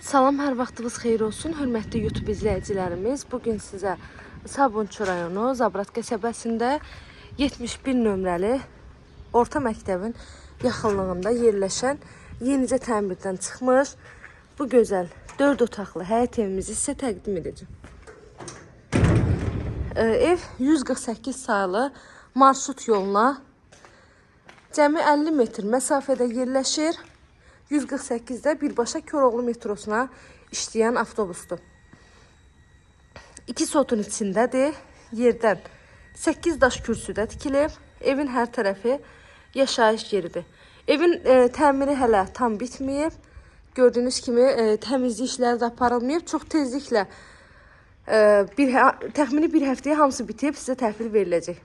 Salam, hər vaxtınız xeyir olsun, hörmətli YouTube izləyicilərimiz. Bu gün sizə Sabunçu rayonu Zabrat qəsəbəsində 71 nömrəli orta məktəbin yaxınlığında yerləşən yenicə təmirdən çıxmış bu gözəl 4 otaqlı həyət evimizi sizə təqdim edəcəm. Ev 148 sayılı marşrut yoluna cəmi 50 metr məsafədə yerləşir. 148-də birbaşa Koroğlu metrosuna işləyən avtobusdur. İki sotun içindədir. Yerdən 8 daş kürsüdə tikilib. Evin hər tərəfi yaşayış yeridir. Evin e, təmiri hələ tam bitməyib. Gördüyünüz kimi e, təmizlik işləri də aparılmayıb. Çox tezliklə e, bir təxmini bir həftəyə hamısı bitib sizə təhvil veriləcək.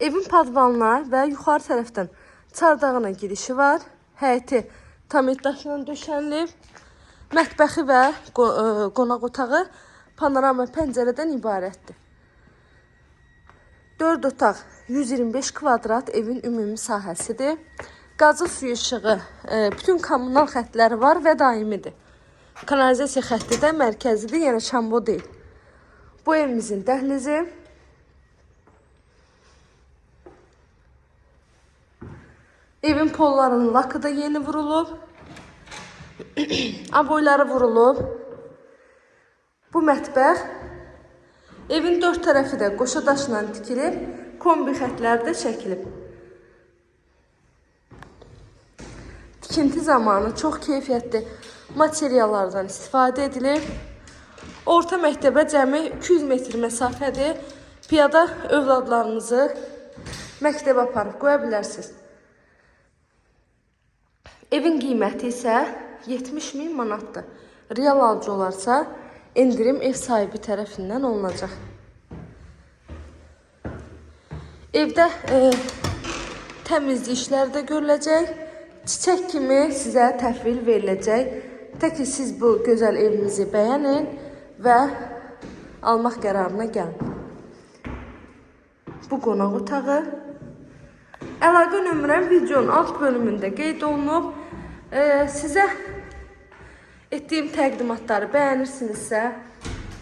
Evin padvanına və yuxarı tərəfdən çardağına girişi var. Həyəti tamit daşla döşənilib. Mətbəxi və ə, qonaq otağı panorama pəncərədən ibarətdir. 4 otaq 125 kvadrat evin ümumi sahəsidir. Qazı suyu işığı, e, bütün kommunal xəttləri var və daimidir. Kanalizasiya xətti də mərkəzidir, yəni şambo deyil. Bu evimizin dəhlizi Evin pollarının lakı da yeni vurulub. Aboyları vurulub. Bu mətbəx evin dörd tərəfi də qoşa daşla tikilib, kombi xətləri də çəkilib. Tikinti zamanı çox keyfiyyətli materiallardan istifadə edilir. Orta məktəbə cəmi 200 metr məsafədir. Piyada övladlarınızı məktəbə aparıb qoya bilərsiniz. Evin qiyməti isə 70 min manatdır. Real alıcı olarsa endirim ev sahibi tərəfindən olunacaq. Evdə e, təmizlik işləri də görüləcək. Çiçək kimi sizə təhvil veriləcək. Tək ki siz bu gözəl evimizi bəyənin və almaq qərarına gəlin. Bu qonaq otağı Əlaqə nömrəm videonun alt bölümündə qeyd olunub. Ee, sizə etdiyim təqdimatları bəyənirsinizsə,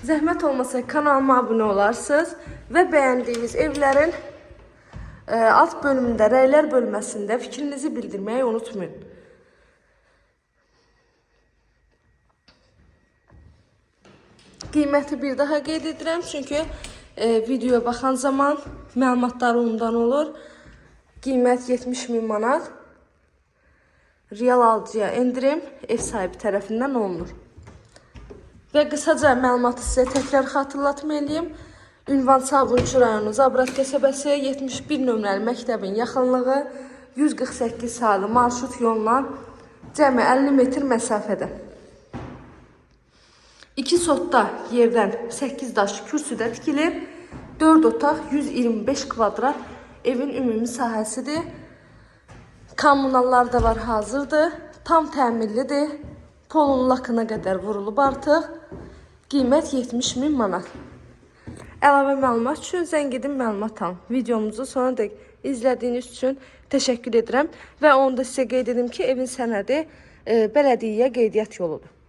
zəhmət olmasa kanalıma abunə olarsınız və bəyəndiyiniz evlərin e, alt bölümündə rəylər bölməsində fikrinizi bildirməyi unutmayın. Qiyməti bir daha qeyd edirəm çünki e, videoya baxan zaman məlumatlar ondan olur. Qiymət 70 min manat. Real alıcıya endirim ev sahibi tərəfindən olunur. Və qısaca məlumatı sizə təkrar xatırlatma eləyim. Ünvan Sabunçu rayonu Zabrat qəsəbəsi 71 nömrəli məktəbin yaxınlığı 148 sayılı marşrut yolla cəmi 50 metr məsafədə. İki sotda yerdən 8 daş kürsüdə tikilib, 4 otaq 125 kvadrat evin ümumi sahəsidir. Kommunallar da var hazırdır. Tam təmirlidir. Polun lakına qədər vurulub artıq. Qiymət 70 min manat. Əlavə məlumat üçün zəng edin məlumat alın. Videomuzu sona dək izlədiyiniz üçün təşəkkür edirəm və onu da sizə qeyd edim ki, evin sənədi e, bələdiyyəyə qeydiyyat yoludur.